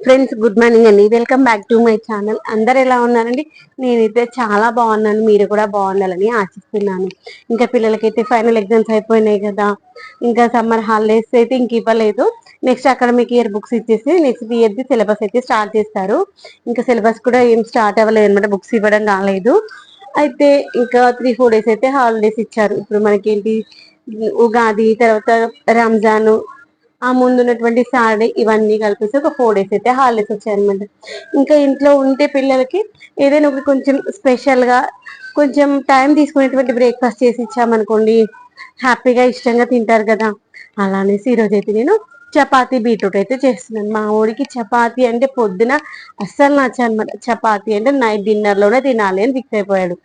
Friends good morning అండి. Welcome back to my channel అందరు ఎలా ఉన్నారండి? నేనైతే చాలా బాగున్నాను. మీరు కూడా బాగుండాలని ఆశిస్తున్నాను. ఇంకా పిల్లలకైతే ఫైనల్ ఎగ్జామ్స్ అయిపోయినాయి కదా. ఇంకా సమ్మర్ హాలిడేస్ అయితే ఇంక ఇవ్వలేదు. నెక్స్ట్ అకాడమిక్ ఇయర్ బుక్స్ ఇచ్చేసి నెక్స్ట్ ఇయర్ది సిలబస్ అయితే స్టార్ట్ చేస్తారు. ఇంకా సిలబస్ కూడా ఏం స్టార్ట్ అవ్వలేదు అనమాట బుక్స్ ఇవ్వడం కాలేదు అయితే ఇంకా త్రీ ఫోర్ డేస్ అయితే హాలిడేస్ ఇచ్చారు. ఇప్పుడు మనకి ఏంటి ఉగాది తర్వాత రంజాన్ ఆ ముందు ఉన్నటువంటి ఇవన్నీ కలిపేసి ఒక ఫోర్ డేస్ అయితే హాలిడేస్ వచ్చాయన్నమాట. ఇంకా ఇంట్లో ఉంటే పిల్లలకి ఏదైనా ఒకటి కొంచెం స్పెషల్గా కొంచెం టైం తీసుకునేటువంటి బ్రేక్ఫాస్ట్ చేసి ఇచ్చామనుకోండి హ్యాపీగా ఇష్టంగా తింటారు కదా. అలా అనేసి ఈరోజైతే నేను చపాతీ బీట్రూట్ అయితే చేస్తున్నాను. మా ఊరికి చపాతీ అంటే పొద్దున అస్సలు నచ్చనమాట చపాతీ అంటే నైట్ డిన్నర్లోనే తినాలి అని ఫిక్స్ అయిపోయాడు.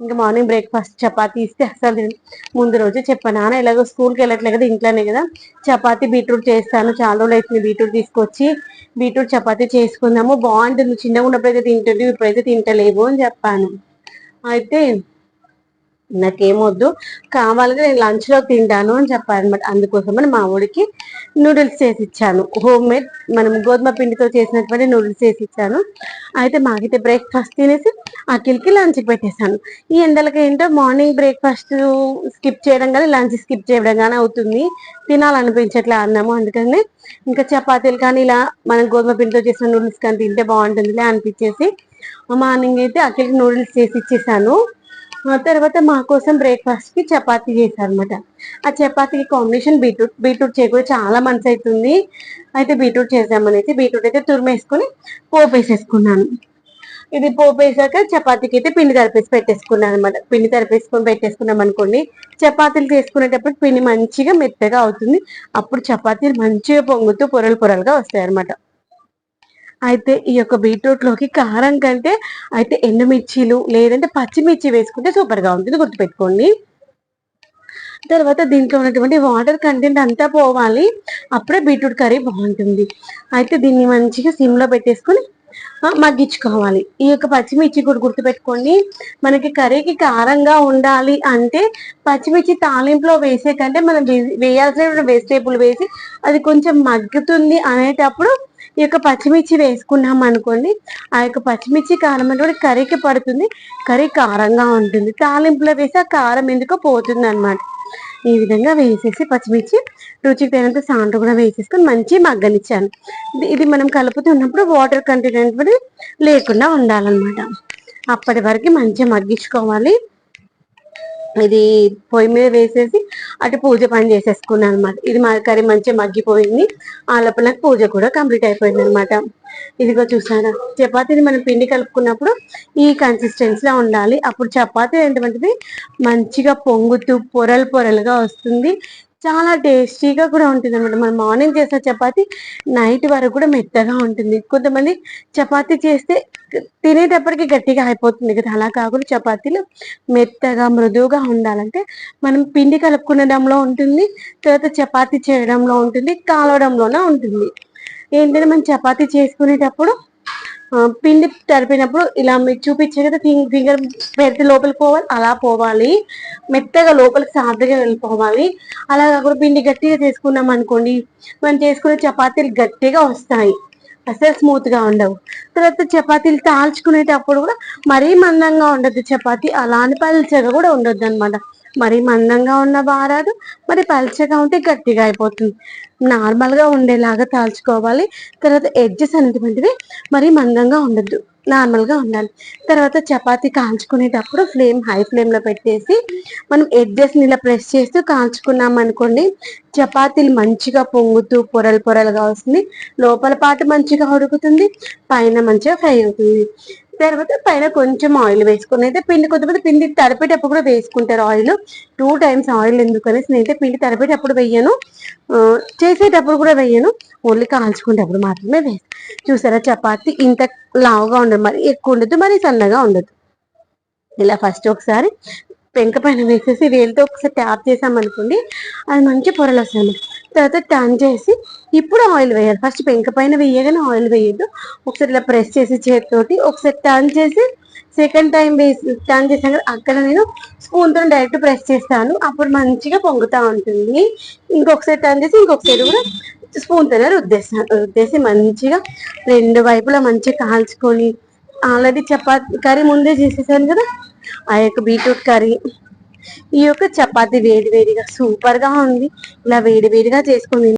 ఇంకా మార్నింగ్ బ్రేక్ఫాస్ట్ చపాతీ ఇస్తే అస్సలు తిన ముందు రోజు చెప్పాను నాన్న ఎలాగో స్కూల్కి వెళ్ళట్లే కదా ఇంట్లోనే కదా. చపాతీ బీట్రూట్ చేస్తాను. చాలా రోజులు అవుతుంది బీట్రూట్ తీసుకొచ్చి. బీట్రూట్ చపాతీ చేసుకుందాము. బాగుంటుంది. చిన్నగా ఉన్నప్పుడైతే తింటుంది ఇప్పుడైతే తింటలేవు అని చెప్పాను. అయితే నాకేమొద్దు. కావాలంటే నేను లంచ్లో తింటాను అని చెప్పాను అనమాట అందుకోసమని మా ఊడికి నూడిల్స్ చేసి ఇచ్చాను. హోమ్ మేడ్ మనం గోధుమ పిండితో చేసినటువంటి నూడిల్స్ చేసి ఇచ్చాను. అయితే మాకైతే బ్రేక్ఫాస్ట్ తినేసి అఖిల్కి లంచ్కి పెట్టేశాను. ఈ ఎండలకి ఏంటో మార్నింగ్ బ్రేక్ఫాస్ట్ స్కిప్ చేయడం కానీ లంచ్ స్కిప్ చేయడం కానీ అవుతుంది. తినాలనిపించట్లే అన్నాము. అందుకని ఇంకా చపాతీలు కానీ ఇలా మనం గోధుమ పిండితో చేసిన నూడిల్స్ కానీ తింటే బాగుంటుందిలే అనిపించేసి మార్నింగ్ అయితే అఖిల్కి నూడిల్స్ చేసి ఇచ్చేసాను తర్వాత మా కోసం బ్రేక్ఫాస్ట్కి చపాతీ చేశారు అనమాట ఆ చపాతీకి కాంబినేషన్ బీట్రూట్ బీట్రూట్ చేయకూడదు చాలా మంచి అవుతుంది అయితే బీట్రూట్ చేసామనేసి బీట్రూట్ అయితే తురిమేసుకొని పోపు వేసేసుకున్నాను. ఇది పోపు వేసాక చపాతీకి అయితే పిండి తరిపేసి పెట్టేసుకున్నాను అనమాట పిండి తరిపేసుకొని పెట్టేసుకున్నాం అనుకోండి చపాతీలు చేసుకునేటప్పుడు పిండి మంచిగా మెత్తగా అవుతుంది. అప్పుడు చపాతీలు మంచిగా పొంగుతూ పొరలు పొరలుగా వస్తాయి అనమాట అయితే ఈ యొక్క బీట్రూట్లోకి కారం కంటే అయితే ఎండుమిర్చీలు లేదంటే పచ్చిమిర్చి వేసుకుంటే సూపర్గా ఉంటుంది. గుర్తుపెట్టుకోండి. తర్వాత దీంట్లో ఉన్నటువంటి వాటర్ కంటెంట్ అంతా పోవాలి. అప్పుడే బీట్రూట్ కర్రీ బాగుంటుంది. అయితే దీన్ని మంచిగా సిమ్లో పెట్టేసుకొని మగ్గించుకోవాలి. ఈ యొక్క పచ్చిమిర్చి కూడా గుర్తుపెట్టుకోండి. మనకి కర్రీకి కారంగా ఉండాలి అంటే పచ్చిమిర్చి తాలింపులో వేసే కంటే మనం వే- వేయాల్సిన వెజిటేబుల్ వేసి అది కొంచెం మగ్గుతుంది అనేటప్పుడు ఈ యొక్క పచ్చిమిర్చి వేసుకున్నాం అనుకోండి ఆ యొక్క పచ్చిమిర్చి కారం అంటే కర్రీకి పడుతుంది. కర్రీ కారంగా ఉంటుంది. తాలింపులో వేసి ఆ కారం ఎందుకో పోతుంది అనమాట ఈ విధంగా వేసేసి పచ్చిమిర్చి రుచికి తగినంత సాంట కూడా వేసేసుకొని మంచి మగ్గనిచ్చాను. ఇది- ఇది మనం కలుపుతున్నప్పుడు వాటర్ కంటెంట్ అనేది లేకుండా ఉండాలన్నమాట. అప్పటి వరకు మంచిగా మగ్గించుకోవాలి. ఇది పొయ్యి మీద వేసేసి అటు పూజ పని చేసేసుకున్నాను అనమాట ఇది మా కర్రీ మంచిగా మగ్గిపోయింది. ఆ లోపల నాకు పూజ కూడా కంప్లీట్ అయిపోయింది అనమాట ఇదిగో చూసారా? చపాతీని మనం పిండి కలుపుకున్నప్పుడు ఈ కన్సిస్టెన్సీలో ఉండాలి. అప్పుడు చపాతీ ఏంటంటే మంచిగా పొంగుతూ పొరలు పొరలుగా వస్తుంది. చాలా టేస్టీగా కూడా ఉంటుంది అనమాట మనం మార్నింగ్ చేసిన చపాతి నైట్ వరకు కూడా మెత్తగా ఉంటుంది. కొంతమంది చపాతి చేస్తే తినేటప్పటికి గట్టిగా అయిపోతుంది కదా. అలా కాకుండా చపాతీలు మెత్తగా మృదువుగా ఉండాలంటే మనం పిండి కలుపుకునడంలో ఉంటుంది తర్వాత చపాతి చేయడంలో ఉంటుంది కాలవడంలోనే ఉంటుంది. ఏంటంటే మనం చపాతీ చేసుకునేటప్పుడు పిండి తడిపినప్పుడు ఇలా మీరు చూపించే కదా ఫింగర్ పెడితే లోపలికి పోవాలి అలా పోవాలి. మెత్తగా లోపలికి సాధ్యగా వెళ్ళిపోవాలి. అలా కాకుండా పిండి గట్టిగా చేసుకున్నాం అనుకోండి మనం చేసుకునే చపాతీలు గట్టిగా వస్తాయి. అసలు స్మూత్గా ఉండవు. తర్వాత చపాతీలు తాల్చుకునేటప్పుడు కూడా మరీ మందంగా ఉండదు చపాతీ అలాని పల్చగా కూడా ఉండొద్దు అనమాట మరి మందంగా ఉన్న బారాదు మరి పలచగా ఉంటే గట్టిగా అయిపోతుంది. నార్మల్గా ఉండేలాగా తాల్చుకోవాలి. తర్వాత ఎడ్జెస్ అనేటువంటివి మరి మందంగా ఉండద్దు. నార్మల్గా ఉండాలి. తర్వాత చపాతీ కాల్చుకునేటప్పుడు ఫ్లేమ్ హై ఫ్లేమ్లో పెట్టేసి మనం ఎడ్జెస్ ఇలా ప్రెస్ చేస్తూ కాల్చుకున్నాం అనుకోండి చపాతీలు మంచిగా పొంగుతూ పొరలు పొరలుగా వస్తుంది. లోపల పాటు మంచిగా ఉడుకుతుంది పైన మంచిగా ఫ్రై అవుతుంది. తర్వాత పైన కొంచెం ఆయిల్ వేసుకుని అయితే పిండి కొంతమంది పిండి తడిపేటప్పుడు కూడా వేసుకుంటారు ఆయిల్. టూ టైమ్స్ ఆయిల్ ఎందుకనేసి నేనైతే పిండి తడిపేటప్పుడు వెయ్యను చేసేటప్పుడు కూడా వెయ్యను ఓన్లీ కాల్చుకునేటప్పుడు మాత్రమే వేస్తాను చూసారా? చపాతి ఇంత లావుగా ఉండదు. మరి ఎక్కువ ఉండదు మరి సన్నగా ఉండదు. ఇలా ఫస్ట్ ఒకసారి పెంక పైన వేసేసి వేలితో ఒకసారి ట్యాప్ చేసామనుకోండి అది మంచి పొరలు వస్తాయి. తర్వాత టర్న్ చేసి ఇప్పుడు ఆయిల్ వేయాలి. ఫస్ట్ పెంక పైన వేయగానే ఆయిల్ వేయద్దు. ఒకసారి ఇలా ప్రెస్ చేసి చేతితోటి ఒకసారి టర్న్ చేసి సెకండ్ టైం వేసి టర్న్ చేసాక అక్కడ నేను స్పూన్తో డైరెక్ట్ ప్రెస్ చేస్తాను. అప్పుడు మంచిగా పొంగుతా ఉంటుంది. ఇంకొకసారి టర్న్ చేసి ఇంకొకసారి కూడా స్పూన్ తోనే? రుద్దేస్తాను రుద్దేసి మంచిగా రెండు వైపులా మంచిగా కాల్చుకొని ఆల్రెడీ చపాతి కర్రీ ముందే చేసేసాను కదా? ఆ యొక్క బీట్రూట్ కర్రీ. ఈ యొక్క చపాతి వేడి వేడిగా సూపర్గా ఉంది. ఇలా వేడి వేడిగా చేసుకుని